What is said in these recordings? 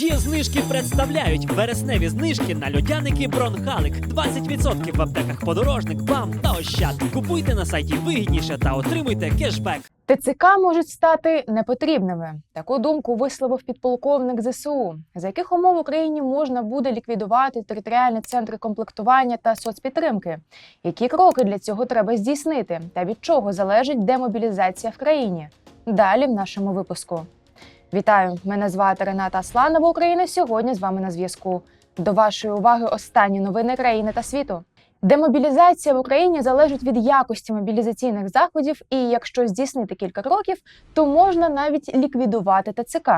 Є знижки представляють вересневі знижки на льодяники Бронхалик. 20% в аптеках подорожник, бам та ощад. Купуйте на сайті вигідніше та отримуйте кешбек. ТЦК можуть стати непотрібними. Таку думку висловив підполковник ЗСУ. За яких умов в Україні можна буде ліквідувати територіальні центри комплектування та соцпідтримки? Які кроки для цього треба здійснити? Та від чого залежить демобілізація в країні? Далі в нашому випуску. Вітаю! Мене звати Рената Асланова. Україна сьогодні з вами на зв'язку. До вашої уваги останні новини країни та світу. Демобілізація в Україні залежить від якості мобілізаційних заходів, і якщо здійснити кілька кроків, то можна навіть ліквідувати ТЦК.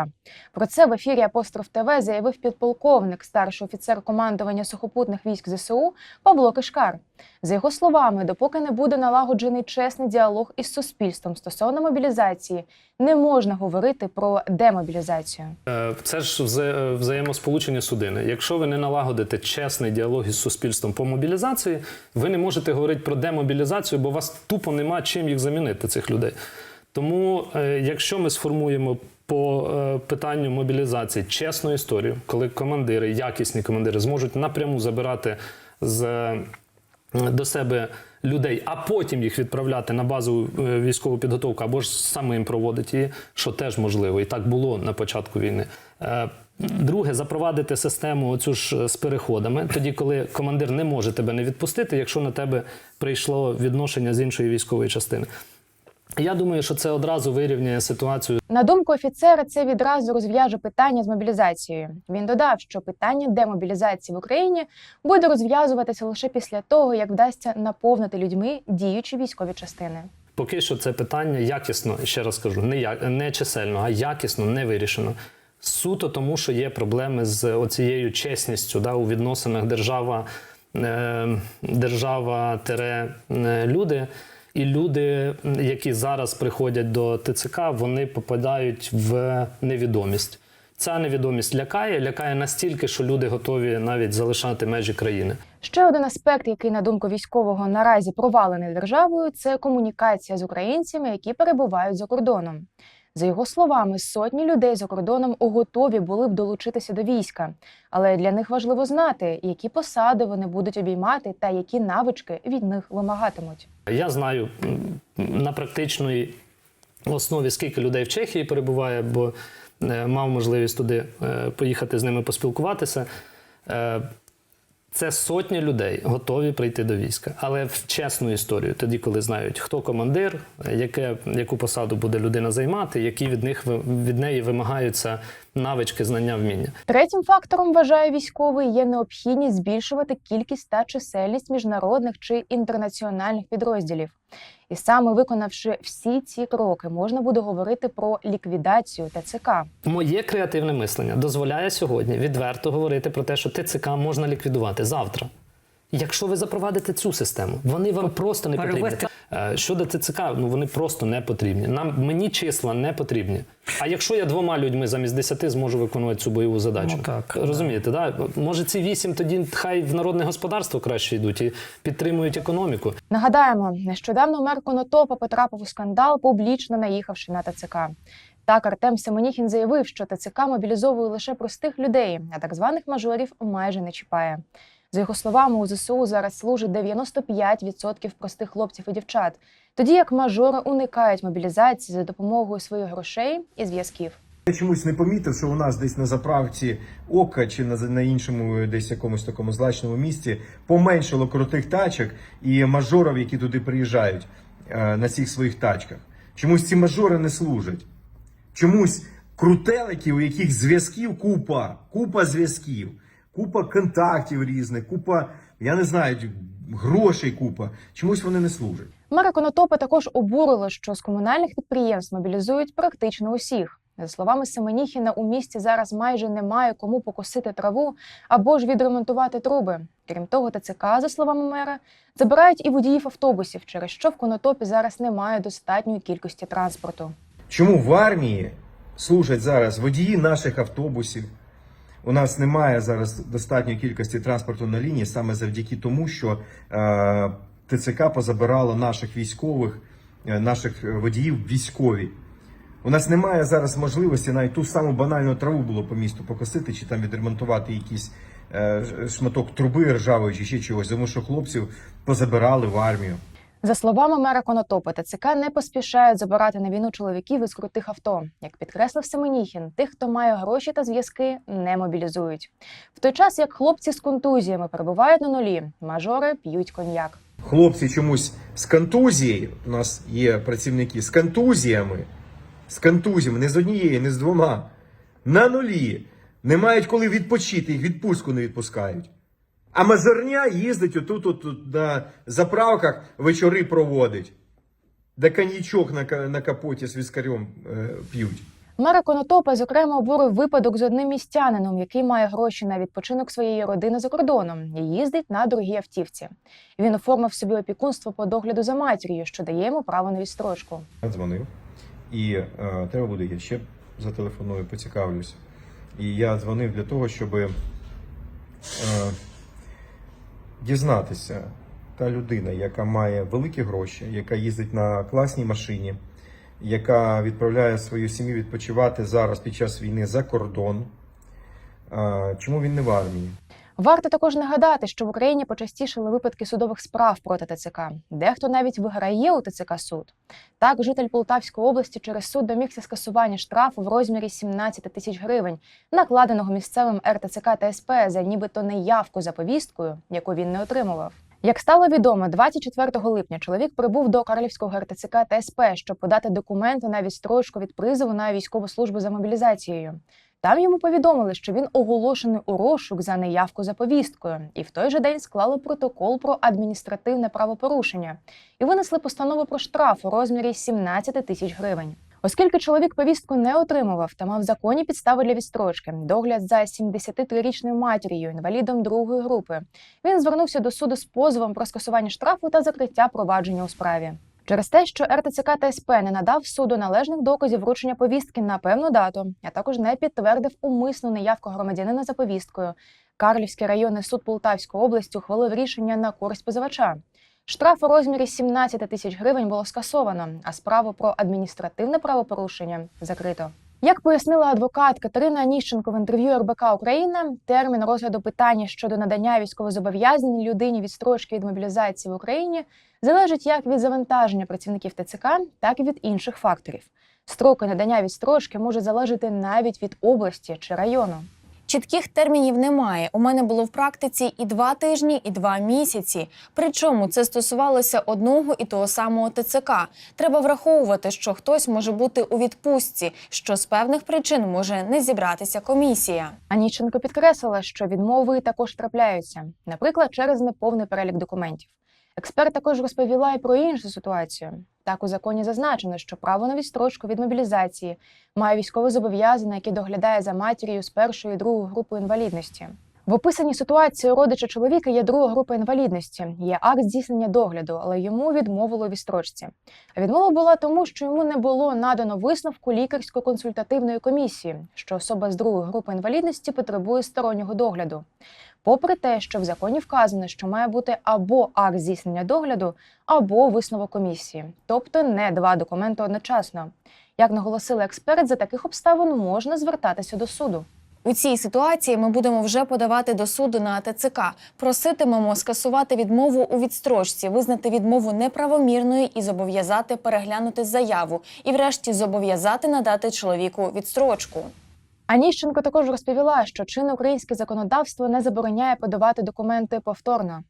Про це в ефірі Апостроф ТВ заявив підполковник, старший офіцер командування сухопутних військ ЗСУ Павло Кишкар. За його словами, допоки не буде налагоджений чесний діалог із суспільством стосовно мобілізації, не можна говорити про демобілізацію. Е, Це ж взаємосполучення судини. Якщо ви не налагодите чесний діалог із суспільством по мобілізації, ви не можете говорити про демобілізацію, бо у вас тупо нема чим їх замінити, цих людей. Тому, е, якщо ми сформуємо по е, питанню мобілізації чесну історію, коли командири, якісні командири зможуть напряму забирати з до себе людей, а потім їх відправляти на базову е, військову підготовку або ж самим проводити її, що теж можливо, і так було на початку війни. Е, Друге, запровадити систему оцю ж е, з переходами, тоді, коли командир не може тебе не відпустити, якщо на тебе прийшло відношення з іншої військової частини. Я думаю, що це одразу вирівняє ситуацію На думку офіцера, це відразу розв'яже питання з мобілізацією. Він додав, що питання демобілізації в Україні буде розв'язуватися лише після того, як вдасться наповнити людьми діючі військові частини. Поки що це питання якісно, ще раз кажу, не, я- не чисельно, а якісно не вирішено. Суто тому, що є проблеми з оцією чесністю да, у відносинах держава, е, держава тере е, люди. І люди, які зараз приходять до ТЦК, вони попадають в невідомість. Ця невідомість лякає, лякає настільки, що люди готові навіть залишати межі країни. Ще один аспект, який на думку військового наразі провалений державою, це комунікація з українцями, які перебувають за кордоном. За його словами, сотні людей за кордоном готові були б долучитися до війська, але для них важливо знати, які посади вони будуть обіймати та які навички від них вимагатимуть. Я знаю на практичній основі, скільки людей в Чехії перебуває, бо е, мав можливість туди е, поїхати з ними поспілкуватися. Це сотні людей готові прийти до війська, але в чесну історію, тоді, коли знають, хто командир, яке, яку посаду буде людина займати, які від них від неї вимагаються навички, знання, вміння. Третім фактором вважає військовий є необхідність збільшувати кількість та чисельність міжнародних чи інтернаціональних підрозділів. І саме виконавши всі ці кроки, можна буде говорити про ліквідацію ТЦК. Моє креативне мислення дозволяє сьогодні відверто говорити про те, що ТЦК можна ліквідувати завтра. Якщо ви запровадите цю систему, вони вам просто не потрібні. Е, Щодо ТЦК, ну вони просто не потрібні. Нам мені числа не потрібні. А якщо я двома людьми замість десяти зможу виконувати цю бойову задачу, Ну, так, розумієте, да? може ці вісім тоді хай в народне господарство краще йдуть і підтримують економіку. Нагадаємо, нещодавно мер Конотопа потрапив у скандал, публічно наїхавши на ТЦК. Так, Артем Семеніхін заявив, що ТЦК мобілізовує лише простих людей, а так званих мажорів майже не чіпає. За його словами, у ЗСУ зараз служить 95% простих хлопців і дівчат, тоді як мажори уникають мобілізації за допомогою своїх грошей і зв'язків. Я чомусь не помітив, що у нас десь на заправці ока чи на, на іншому десь якомусь такому злачному місці поменшало крутих тачок і мажорів, які туди приїжджають е, на цих своїх тачках. Чомусь ці мажори не служать. Чомусь крутелики, у яких зв'язків купа, купа зв'язків, купа контактів різних, купа, я не знаю, грошей купа. Чомусь вони не служать. Мера Конотопа також обурило, що з комунальних підприємств мобілізують практично усіх. За словами Семеніхіна, у місті зараз майже немає кому покосити траву або ж відремонтувати труби. Крім того, ТЦК, за словами мера, забирають і водіїв автобусів, через що в Конотопі зараз немає достатньої кількості транспорту. Чому в армії служать зараз водії наших автобусів? У нас немає зараз достатньої кількості транспорту на лінії саме завдяки тому, що е, ТЦК позабирало наших військових, е, наших водіїв військові. У нас немає зараз можливості навіть ту саму банальну траву було по місту покосити чи там відремонтувати якийсь е, шматок труби ржавої чи ще чогось, тому що хлопців позабирали в армію. За словами мера Конотопа, ТЦК не поспішають забирати на війну чоловіків із крутих авто. Як підкреслив Семеніхін, тих, хто має гроші та зв'язки, не мобілізують. В той час як хлопці з контузіями перебувають на нулі, мажори п'ють коньяк. Хлопці чомусь з контузією, у нас є працівники з контузіями, з контузіями, не з однією, не з двома, на нулі. Не мають коли відпочити, їх відпустку не відпускають. А мажорня їздить отут, отут на заправках вечори проводить, де коньячок на, на капоті з віскарем е, п'ють. Мера Конотопа, зокрема, обурив випадок з одним містянином, який має гроші на відпочинок своєї родини за кордоном і їздить на дорогій автівці. Він оформив собі опікунство по догляду за матір'ю, що дає йому право на відстрочку. Я дзвонив, і е, треба буде, я ще зателефоную, поцікавлюсь. І я дзвонив для того, щоб е, дізнатися, та людина, яка має великі гроші, яка їздить на класній машині, яка відправляє свою сім'ю відпочивати зараз під час війни за кордон. чому він не в армії? Варто також нагадати, що в Україні почастішали випадки судових справ проти ТЦК. Дехто навіть виграє у ТЦК суд. Так, житель Полтавської області через суд домігся скасування штрафу в розмірі 17 тисяч гривень, накладеного місцевим РТЦК та СП за нібито неявку за повісткою, яку він не отримував. Як стало відомо, 24 липня чоловік прибув до Карлівського РТЦК та СП, щоб подати документи на відстрочку від призову на військову службу за мобілізацією. Там йому повідомили, що він оголошений у розшук за неявку за повісткою, і в той же день склали протокол про адміністративне правопорушення і винесли постанову про штраф у розмірі 17 тисяч гривень. Оскільки чоловік повістку не отримував та мав законні підстави для відстрочки, догляд за 73-річною матір'ю, інвалідом другої групи, він звернувся до суду з позовом про скасування штрафу та закриття провадження у справі. Через те, що РТЦК та СП не надав суду належних доказів вручення повістки на певну дату, а також не підтвердив умисну неявку громадянина за повісткою, Карлівський районний суд Полтавської області ухвалив рішення на користь позивача. Штраф у розмірі 17 тисяч гривень було скасовано, а справу про адміністративне правопорушення закрито. Як пояснила адвокат Катерина Аніщенко в інтерв'ю РБК Україна, термін розгляду питання щодо надання військовозобов'язаній людині відстрочки від мобілізації в Україні залежить як від завантаження працівників ТЦК, так і від інших факторів. Строки надання відстрочки може залежати навіть від області чи району. Чітких термінів немає. У мене було в практиці і два тижні, і два місяці. Причому це стосувалося одного і того самого ТЦК. Треба враховувати, що хтось може бути у відпустці, що з певних причин може не зібратися комісія. Аніщенко підкреслила, що відмови також трапляються, наприклад, через неповний перелік документів. Експерт також розповіла і про іншу ситуацію. Так у законі зазначено, що право на відстрочку від мобілізації має військовозобов'язаний, який доглядає за матір'ю з першої і другої групи інвалідності. В описаній ситуації родича чоловіка є друга група інвалідності, є акт здійснення догляду, але йому відмовили у відстрочці. Відмова була тому, що йому не було надано висновку лікарсько-консультативної комісії, що особа з другої групи інвалідності потребує стороннього догляду. Попри те, що в законі вказано, що має бути або акт здійснення догляду, або висновок комісії, тобто не два документи одночасно. Як наголосили експерт, за таких обставин можна звертатися до суду. У цій ситуації ми будемо вже подавати до суду на ТЦК. Проситимемо скасувати відмову у відстрочці, визнати відмову неправомірною і зобов'язати переглянути заяву, і, врешті, зобов'язати надати чоловіку відстрочку. Аніщенко також розповіла, що чинне українське законодавство не забороняє подавати документи повторно.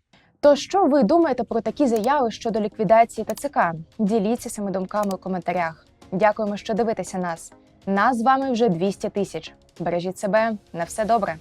То що ви думаєте про такі заяви щодо ліквідації ТЦК? Діліться цими думками у коментарях. Дякуємо, що дивитеся нас. Нас з вами вже 200 тисяч. Бережіть себе на все добре.